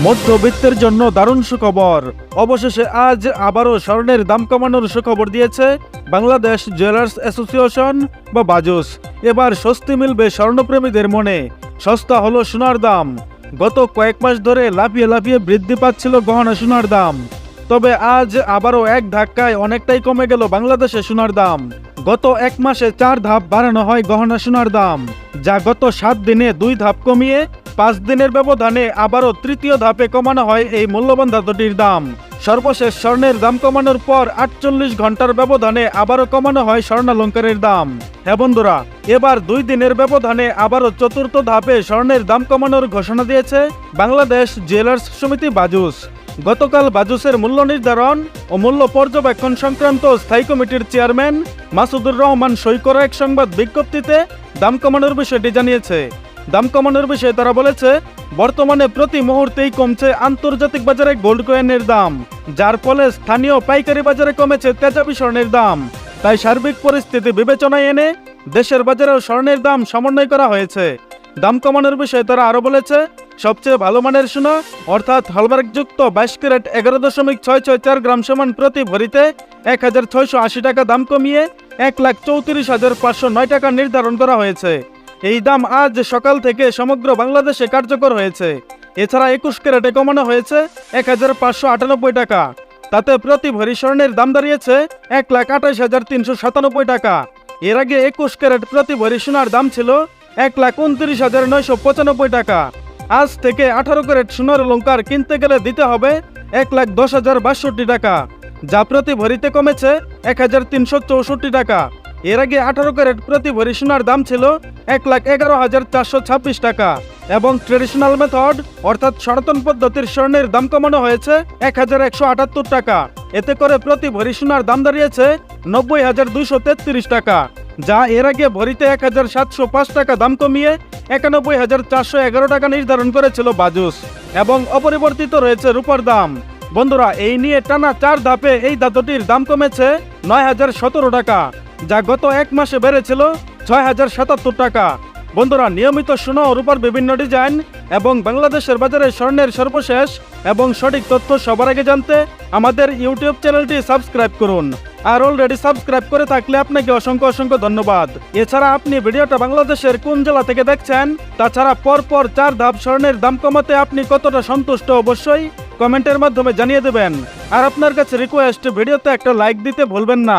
মধ্যবিত্তের জন্য দারুণ সুখবর। অবশেষে আজ আবারও স্বর্ণের দাম কমানোর সুখবর দিয়েছে বাংলাদেশ জুয়েলার্স অ্যাসোসিয়েশন বা বাজুস। এবার স্বস্তি মিলবে স্বর্ণপ্রেমীদের মনে। সস্তা হলো সোনার দাম। গত কয়েক মাস ধরে লাফিয়ে লাফিয়ে বৃদ্ধি পাচ্ছিল গহনা সোনার দাম। তবে আজ আবারও এক ধাক্কায় অনেকটাই কমে গেল বাংলাদেশে সোনার দাম। গত এক মাসে চার ধাপ বাড়ানো হয় গহনা সোনার দাম, যা গত সাত দিনে দুই ধাপ কমিয়ে পাঁচ দিনের ব্যবধানে আবারও তৃতীয় ধাপে কমানো হয় এই মূল্যবান ধাতুটির দাম। সর্বশেষ স্বর্ণের দাম কমানোর পর আটচল্লিশ ঘণ্টার ব্যবধানে আবারও কমানো হয় স্বর্ণালঙ্কারের দাম। হ্যাঁ বন্ধুরা, এবার দুই দিনের ব্যবধানে আবারও চতুর্থ ধাপে স্বর্ণের দাম কমানোর ঘোষণা দিয়েছে বাংলাদেশ জুয়েলার্স সমিতি বাজুস। গতকাল বাজুসের মূল্য নির্ধারণ ও মূল্য পর্যবেক্ষণ সংক্রান্ত স্থায়ী কমিটির চেয়ারম্যান মাসুদুর রহমান সই করা এক সংবাদ বিজ্ঞপ্তিতে দাম কমানোর বিষয়টি জানিয়েছে। দাম কমানোর বিষয়ে তারা বলেছে, বর্তমানে প্রতি মুহূর্তেই কমছে আন্তর্জাতিক বাজারে গোল্ড কয়েনের দাম, যার ফলে স্থানীয় পাইকারি বাজারে কমেছে তেজাবি স্বর্ণের দাম। তাই সার্বিক পরিস্থিতি বিবেচনায় এনে দেশের বাজারেও স্বর্ণের দাম সমন্বয় করা হয়েছে। দাম কমানোর বিষয়ে তারা আরও বলেছে, সবচেয়ে ভালো মানের সোনা, অর্থাৎ হলমার্কযুক্ত বাইশ ক্যারেট এগারো দশমিক ছয় ছয় চার গ্রাম সমান প্রতি ভরিতে এক হাজার ছয়শো আশি টাকা দাম কমিয়ে এক লাখ চৌত্রিশ হাজার পাঁচশো নয় টাকা নির্ধারণ করা হয়েছে। এই দাম আজ সকাল থেকে সমগ্র বাংলাদেশে কার্যকর হয়েছে। এছাড়া একুশ ক্যারেটে কমানো হয়েছে এক হাজার পাঁচশো আটানব্বই টাকা। তাতে প্রতি ভরি স্বর্ণের দাম দাঁড়িয়েছে এক লাখ আঠাশ হাজার তিনশো সাতানব্বই টাকা। এর আগে একুশ ক্যারেট প্রতি ভরি সোনার দাম ছিল এক লাখ উনত্রিশ হাজার নয়শো পঁচানব্বই টাকা। আজ থেকে আঠারো ক্যারেট সোনার অলঙ্কার কিনতে গেলে দিতে হবে এক লাখ দশ হাজার বাষট্টি টাকা। যা প্রতি ভরিতে কমেছে এক হাজার তিনশো চৌষট্টি টাকা। এর আগে আঠারো ক্যারেট প্রতি ভরি সোনার দাম ছিল এক লাখ এগারো হাজার চারশো ছাব্বিশ টাকা এবং ট্রেডিশনাল মেথড, অর্থাৎ সনাতন পদ্ধতির স্বর্ণের দাম কমানো হয়েছে এক হাজার একশো আটাত্তর টাকা। এতে করে প্রতি ভরি সোনার দাম দাঁড়িয়েছে নব্বই হাজার দুইশো তেত্রিশ টাকা। যা এর আগে ভরিতে এক হাজার সাতশো পাঁচ টাকা দাম কমিয়ে একানব্বই হাজার চারশো এগারো টাকা নির্ধারণ করেছিল বাজুস এবং অপরিবর্তিত রয়েছে রূপার দাম। বন্ধুরা, এই নিয়ে টানা চার ধাপে এই ধাতুটির দাম কমেছে নয় হাজার সতেরো টাকা, যা গত এক মাসে বেড়েছিল ছয় হাজার সাতাত্তর টাকা। বন্ধুরা, নিয়মিত সোনা ও রূপার বিভিন্ন ডিজাইন এবং বাংলাদেশের বাজারে স্বর্ণের সর্বশেষ এবং সঠিক তথ্য সবার আগে জানতে আমাদের ইউটিউব চ্যানেলটি সাবস্ক্রাইব করুন। আর অলরেডি সাবস্ক্রাইব করে থাকলে আপনাকে অসংখ্য অসংখ্য ধন্যবাদ। এছাড়া আপনি ভিডিওটা বাংলাদেশের কোন জেলা থেকে দেখছেন, তাছাড়া পরপর চার ধাপ স্বর্ণের দাম কমাতে আপনি কতটা সন্তুষ্ট অবশ্যই কমেন্টের মাধ্যমে জানিয়ে দেবেন। আর আপনার কাছে রিকোয়েস্ট ভিডিওতে একটা লাইক দিতে ভুলবেন না।